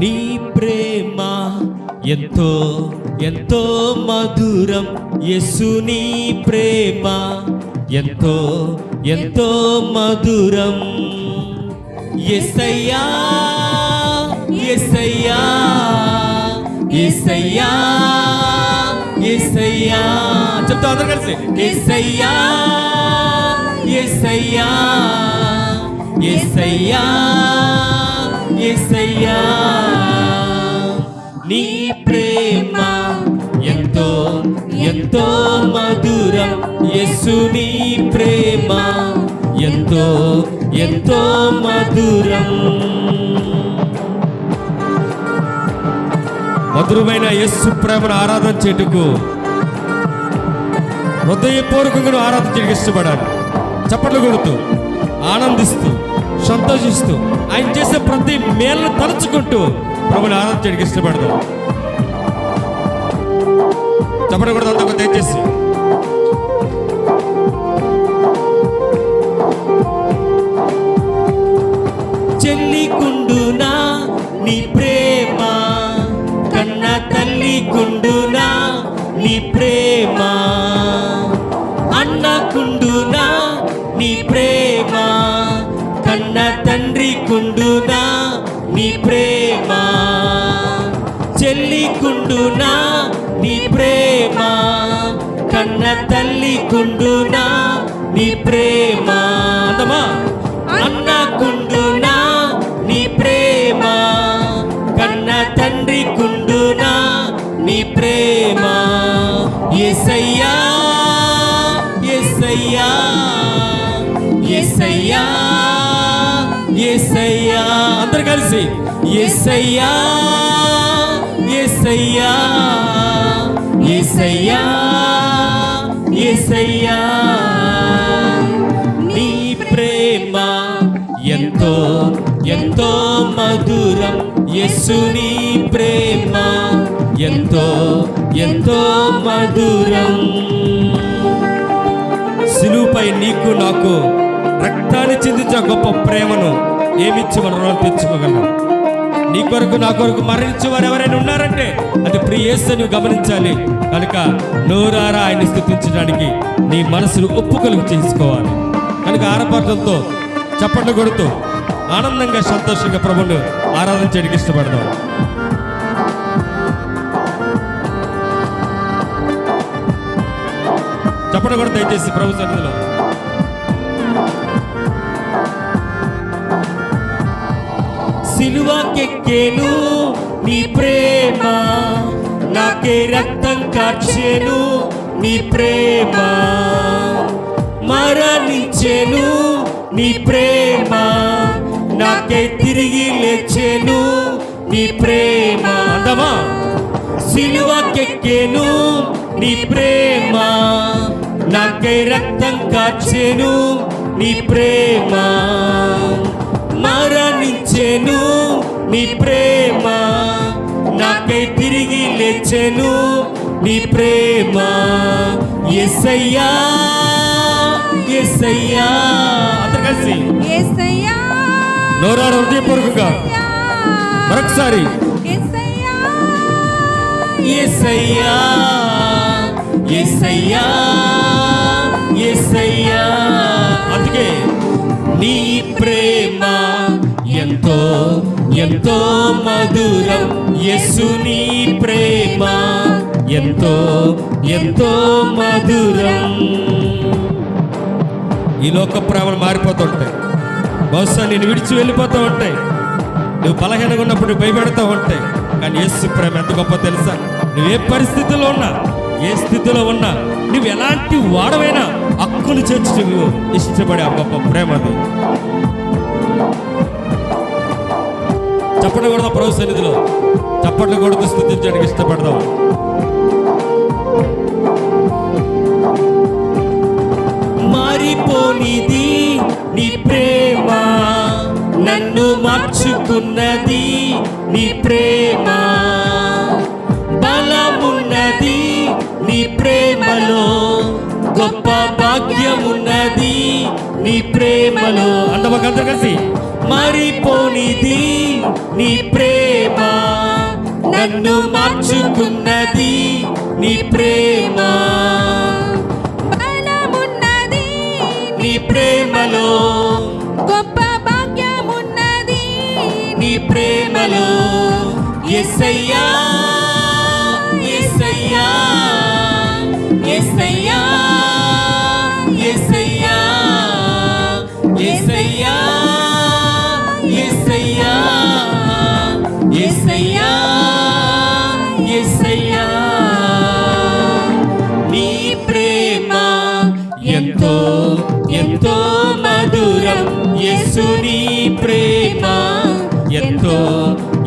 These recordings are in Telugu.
నీ ప్రేమ ఎంతో ఎంతో మధురం. యస్సు నీ ప్రేమ ఎంతో ఎంతో మధురం. ఎసయ్యా ఎసయ్యా ఎసయ్యా ఎసయ్యా చెప్తా అందరూ కలిసి. ఎసయ్యా ఎసయ్యా ఎసయ్యా ఎసయ్యా నీ ప్రేమ ఎంతో ఎంతో మధురం. యస్సు నీ ప్రేమ ఎంతో ఎంతో మధురం. మధురమైన యస్సు ప్రేమను ఆరాధన చేటుకు హృదయపూర్వకంగా ఆరాధన చేయడానికి ఇష్టపడాలి. చప్పట్లు కొడుతూ ఆనందిస్తూ సంతోషిస్తూ ఆయన చేసే ప్రతి మేలను తలుచుకుంటూ ప్రభుని ఆరాధించడానికి చేయడానికి ఇష్టపడదాం. చప్పట్లు కొడదాం దయచేసి చెల్లి కుండునా నీ ప్రేమ కన్న తల్లి కుండునా నీ ప్రేమ? చెల్లికుండునా నీ ప్రేమ? చెల్లి కుండునా నీ ప్రేమ? కన్న తల్లి కుండునా నీ ప్రేమ? అందమా అన్న కుండునా నీ ప్రేమ? కన్న తండ్రి కుండునా నీ ప్రేమ? ఎసయ్యా ఎసయ్యా ఎసయ్యా ఎసయ్యా అందరు కలిసి ఎసయ్యా ఎసయ్యా ఎసయ్యా ఎసయ్యా నీ ప్రేమ ఎంతో ఎంతో మధురం. యేసు నీ ప్రేమ ఎంతో ఎంతో మధురం. సిలువుపై నీకు నాకు రక్తాన్ని చిందించిన గొప్ప ప్రేమను ఏమిచ్చి మన రుణం తెచ్చుకోగలం నీ కొరకు నా కొరకు మరణించేవారు ఎవరైనా ఉన్నారంటే అది ప్రియేసు నువ్వు గమనించాలి. కనుక నోరారా ఆయన్ని స్థుతించడానికి నీ మనసును ఒప్పుకొలుగు చేసుకోవాలి. కనుక ఆరపాటలతో చప్పట్లు కొడుతూ ఆనందంగా సంతోషంగా ప్రభుని ఆరాధన చేయడానికి ఇష్టపడదాం. చప్పట్లు కూడా దయచేసి ప్రభు సన్నిధిలో సిలువకెక్కేను నీ ప్రేమ నాకే రక్తం కార్చేను నీ ప్రేమ మరణించెను నీ ప్రేమ నాకే తిరిగి లేచెను నీ ప్రేమ అందమా? సిలువకెక్కేను నీ ప్రేమ నాకై రక్తం కార్చెను నీ ప్రేమ మరణించెను నీ ప్రేమ నాకై తిరిగి లేచెను నీ ప్రేమ. ఎస్సయ్యా ఎస్సయ్యా అందరు కలిసి. యేసయ్యా నోరారు హృదయపూర్వకంగా. మరొకసారి. ఎస్సయ్యా ఎస్సయ్యా ఎస్సయ్యా అందుకే నీ ప్రేమ ఎంతో ఎంతో మధురం యసుని ప్రేమ. ఎంతో ఎంతో మధురం. ఈ లోక ప్రేమలు మారిపోతుంటాయి బహుశా నేను విడిచి వెళ్ళిపోతూ ఉంటాయి. నువ్వు బలహీనంగా ఉన్నప్పుడు భయపెడతా ఉంటాయి. కానీ యేసు ప్రేమ ఎంత గొప్ప తెలుసా? నువ్వు ఏ పరిస్థితిలో ఉన్నా ఏ స్థితిలో ఉన్నా నువ్వు ఎలాంటి వాడవైనా అక్కులు చేర్చి నువ్వు ఇష్టపడే ఆ గొప్ప ప్రేమ చప్పట్లు కొడదాం ప్రభు సన్నిధిలో. చప్పట్లు కొడుతూ స్థుతించడానికి ఇష్టపడదాం. మారిపోనిది నీ ప్రేమ నన్ను మార్చుకున్నది నీ ప్రేమ. బలమున్నది నీ ప్రేమలో గొప్ప భాగ్యమున్నది నీ ప్రేమలో. అందమాకందరు కలిసి. మరిపోనిది నీ ప్రేమ. నన్ను మార్చుకున్నది నీ ప్రేమ. బలమున్నది నీ ప్రేమలో. గొప్ప భాగ్యమున్నది నీ ప్రేమలో. ఎస్సయ్యా ఎస్సయ్యా ఎస్సయ్యా ఎస్సయ్యా ఎస్సయ్యా ఎంతో మధురం యేసుని ప్రేమ. ఎంతో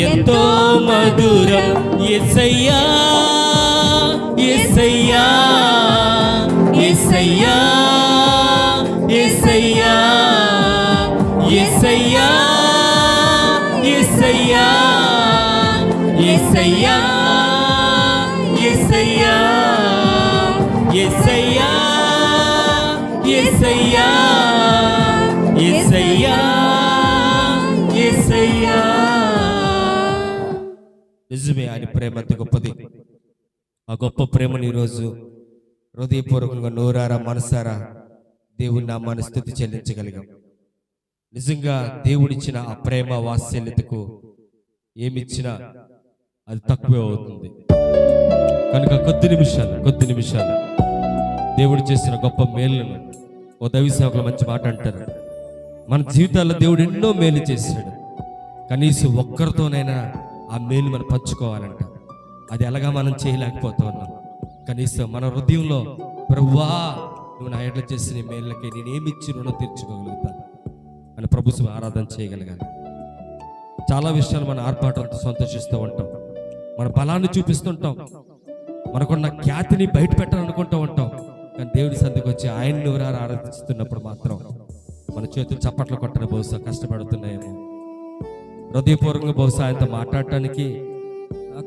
ఎంతో మధురం ఎస్సయ్యా ఎస్సయ్యా ఎస్సయ్యా ఎస్సయ్యా ఎస్సయ్యా ఎస్సయ్యా ఎస్సయ్యా ఎస్సయ్యా ఎస్సయ్యా నిజమే ఆయన ప్రేమ అంత గొప్పది. ఆ గొప్ప ప్రేమను ఈరోజు హృదయపూర్వకంగా నోరారా మనసారా దేవుని నా మనస్థుతి చెల్లించగలిగాం. నిజంగా దేవుడిచ్చిన ఆ ప్రేమ వాత్సల్యతకు ఏమిచ్చినా అది తక్కువే అవుతుంది. కనుక కొద్ది నిమిషాలు కొద్ది నిమిషాలు దేవుడు చేసిన గొప్ప మేలును ఓ దైవ సేవకులు మంచి మాట అంటారు. మన జీవితాల్లో దేవుడు ఎన్నో మేలు చేశాడు. కనీసం ఒక్కరితోనైనా ఆ మేలు మనం పంచుకోవాలంట. అది ఎలాగా మనం చేయలేకపోతా ఉన్నాం. కనీసం మన హృదయంలో ప్రభువా నువ్వు నా ఎట్లా చేసిన మేళ్ళకి నేనేమిచ్చి రుణం తీర్చుకోగలుగుతాను? అని ప్రభు ఆరాధన చేయగలగాలి. చాలా విషయాలు మన ఆర్పాటంతో సంతోషిస్తూ ఉంటాం. మన బలాన్ని చూపిస్తుంటాం. మనకున్న ఖ్యాతిని బయట పెట్టాలనుకుంటూ ఉంటాం. కానీ దేవుడి సందుకు వచ్చి ఆయన నూరారు ఆరాధిస్తున్నప్పుడు మాత్రం మన చేతులు చప్పట్లు కొట్టడం బహుశా కష్టపడుతున్నాయేమో. హృదయపూర్వకంగా బహుశా ఆయనతో మాట్లాడటానికి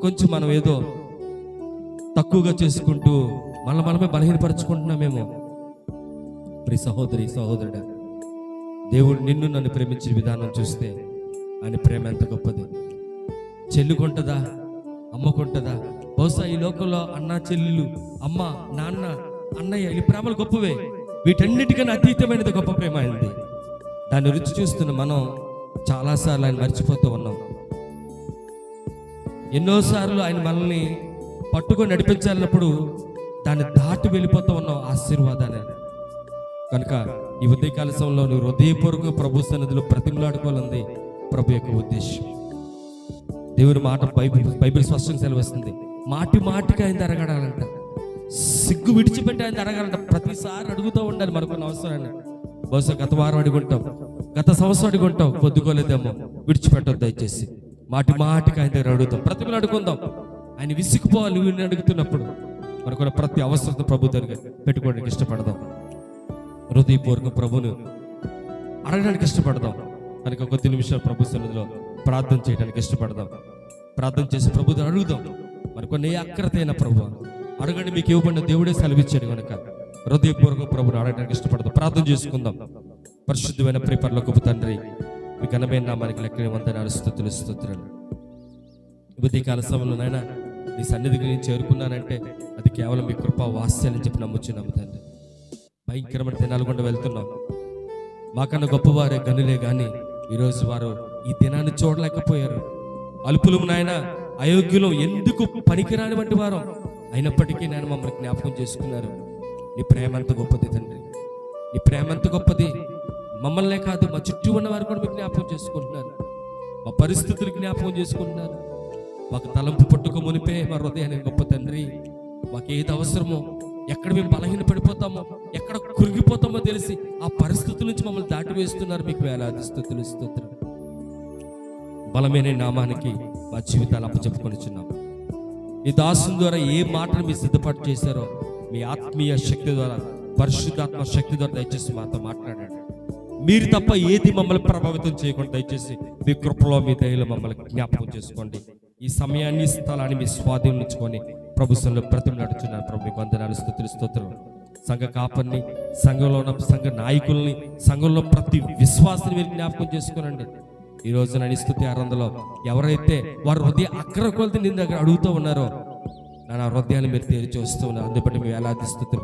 కొంచెం మనం ఏదో తక్కువగా చేసుకుంటూ మన మనమే బలహీనపరుచుకుంటున్నామేమో. ప్రి సహోదరి సహోదరుడా దేవుడు నిన్ను నన్ను ప్రేమించిన విధానం చూస్తే ఆయన ప్రేమ ఎంత గొప్పది. చెల్లుకుంటుందా? అమ్మకుంటుందా? బహుశా ఈ లోకంలో అన్న చెల్లెలు అమ్మ నాన్న అన్నయ్య ఈ ప్రేమలు గొప్పవే. వీటన్నిటికన్నా అతీతమైనది గొప్ప ప్రేమ అయింది దాన్ని రుచి చూస్తున్న మనం చాలాసార్లు ఆయన మర్చిపోతూ ఉన్నాం. ఎన్నోసార్లు ఆయన మనల్ని పట్టుకొని నడిపించాలన్నప్పుడు దాన్ని దాటి వెళ్ళిపోతూ ఉన్నాం ఆశీర్వాదాన్ని. కనుక ఈ ఉదయకాల సమయంలో నువ్వు హృదయపూర్వక ప్రభు సన్నిధిలో ప్రతిమలాడుకోవాలంది ప్రభు యొక్క ఉద్దేశం. దేవుని మాట బైబిల్ బైబిల్ స్పష్టంగా సెలవిస్తుంది. మాటి మాటికి ఆయన అడగడాలంట సిగ్గు విడిచిపెట్టి ఆయన అడగాలంట. ప్రతిసారి అడుగుతూ ఉండాలి మనకున్న అవసరాన్ని. బహుశా గత వారం అడుగుంటాం. గత సంవత్సరం అడుగుంటాం. పొద్దుకోలేదేమో. విడిచిపెట్టద్దు దయచేసి. మాటి మాటికి ఆయన దగ్గర అడుగుతాం. ప్రతిమలు అడుగుందాం. ఆయన విసిగిపోవాలి వీడిని అడుగుతున్నప్పుడు. మనకున్న ప్రతి అవసరత ప్రభు దగ్గర పెట్టుకోవడానికి ఇష్టపడదాం. హృదయపూర్వక ప్రభును అడగడానికి ఇష్టపడదాం. కనుక కొద్ది నిమిషాలు ప్రభు సన్నిధిలో ప్రార్థన చేయడానికి ఇష్టపడదాం. ప్రార్థన చేసి ప్రభు అడుగుదాం. మరి కొన్ని అయిన ప్రభు. అడగండి మీకు ఇవ్వబడిన దేవుడే సెలవిచ్చాడు కనుక హృదయపూర్వక ప్రభుని అడగడానికి ఇష్టపడదు. ప్రార్థన చేసుకుందాం. పరిశుద్ధమైన ప్రిపర్ల గొప్ప తండ్రి మీ ఘనమైన నామానికి లెక్కని వందనాలు స్థుతులు స్తోత్రాలు. ఉదయకాల సమయంలో నాయన నీ సన్నిధికి నేను చేరుకున్నానంటే అది కేవలం మీ కృప వాత్సల్యం చెప్పి నమ్ముచున్నాము తండ్రి. భయంకరమైన దినాలు గుండా వెళ్తున్నాం. మాకన్నా గొప్పవారే గనులే కానీ ఈరోజు వారు ఈ దినాన్ని చూడలేకపోయారు. అల్పులు నాయన అయోగ్యులు ఎందుకు పనికిరాని వంటి వారు. అయినప్పటికీ నేను మమ్మల్ని జ్ఞాపకం చేసుకున్నారు. నీ ప్రేమ ఎంత గొప్పది తండ్రి. నీ ప్రేమ ఎంత గొప్పది. మమ్మల్నే కాదు మా చుట్టూ ఉన్న వారు కూడా మీకు జ్ఞాపకం చేసుకుంటున్నారు. మా పరిస్థితులు జ్ఞాపకం చేసుకుంటున్నారు. మాకు తలంపు పట్టుకు మునిపే మా హృదయాన్ని గొప్ప తండ్రి. మాకు ఏది అవసరమో ఎక్కడ మేము బలహీన పడిపోతామో ఎక్కడ కురిగిపోతామో తెలిసి ఆ పరిస్థితుల నుంచి మమ్మల్ని దాటి వేస్తున్నారు మీకు వేలాది స్థుతులు స్తోత్రం బలమైన నామానికి మా జీవితాలు అప్పచెప్పుకొనిచున్నాం ఈ దాసుని ద్వారా ఏ మాటను మీరు సిద్ధపాటు చేశారో మీ ఆత్మీయ శక్తి ద్వారా పరిశుద్ధాత్మ శక్తి ద్వారా దయచేసి మాతో మాట్లాడండి. మీరు తప్ప ఏది మమ్మల్ని ప్రభావితం చేయకుండా దయచేసి మీ కృపలో మీ దయలో మమ్మల్ని జ్ఞాపకం చేసుకోండి. ఈ సమయాన్ని స్థలాన్ని మీ స్వాధీనించుకొని ప్రభుత్వంలో ప్రతిమ నడుచున్నారు ప్రభు మీకు వందనాలు స్థుతులు స్తోత్రం సంఘ కాపర్ని సంఘంలో ఉన్న సంఘ నాయకుల్ని సంఘంలో ప్రతి విశ్వాసాన్ని మీరు జ్ఞాపకం చేసుకోనండి. ఈ రోజు నేను స్థుతి ఆనందంలో ఎవరైతే వారి హృదయ అక్కడ కొలత నేను దగ్గర అడుగుతూ ఉన్నారో నా హృదయాన్ని మీరు తెరిచి వస్తూ ఉన్నారు. అందుబట్టి మేము వేలాది స్థుతులు.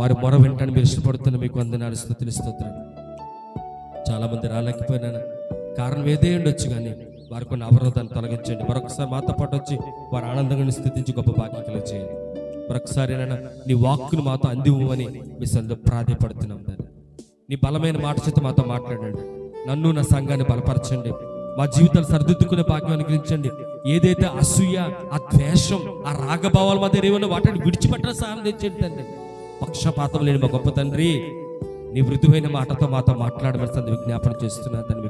వారి మొర వెంటనే మీరు ఇష్టపడుతున్న మీకు వందనాలు స్థుతులు స్తోత్రాలు. చాలా మంది రాలేకపోయినా కారణం ఏదే ఉండొచ్చు కానీ వారి కొన్ని అవరోధాన్ని తొలగించండి. మరొకసారి మాతో పాటు వచ్చి వారి ఆనందంగా స్థుతించి గొప్ప బాధ్యతలు చేయండి. మరొకసారి నీ వాక్కును మాతో అందివ్వమని మీ సందు ప్రాధాయపడుతున్నాం దాన్ని నీ బలమైన మాట చేత మాతో మాట్లాడండి. నన్ను నా సంఘాన్ని బలపరచండి. మా జీవితాలు సరిదిద్దుకునే భాగ్యం అనుగ్రహించండి. ఏదైతే అసూయ ఆ ద్వేషం ఆ రాగభావాల మధ్య ఏమన్నా వాటిని విడిచిపెట్టడం సాయం తెచ్చండి తండ్రి. పక్షపాతం లేని మా గొప్ప తండ్రి నీ మృదువైన మాటతో మాతో మాట్లాడవలసింది విజ్ఞాపన చేస్తున్నా తండ్రి.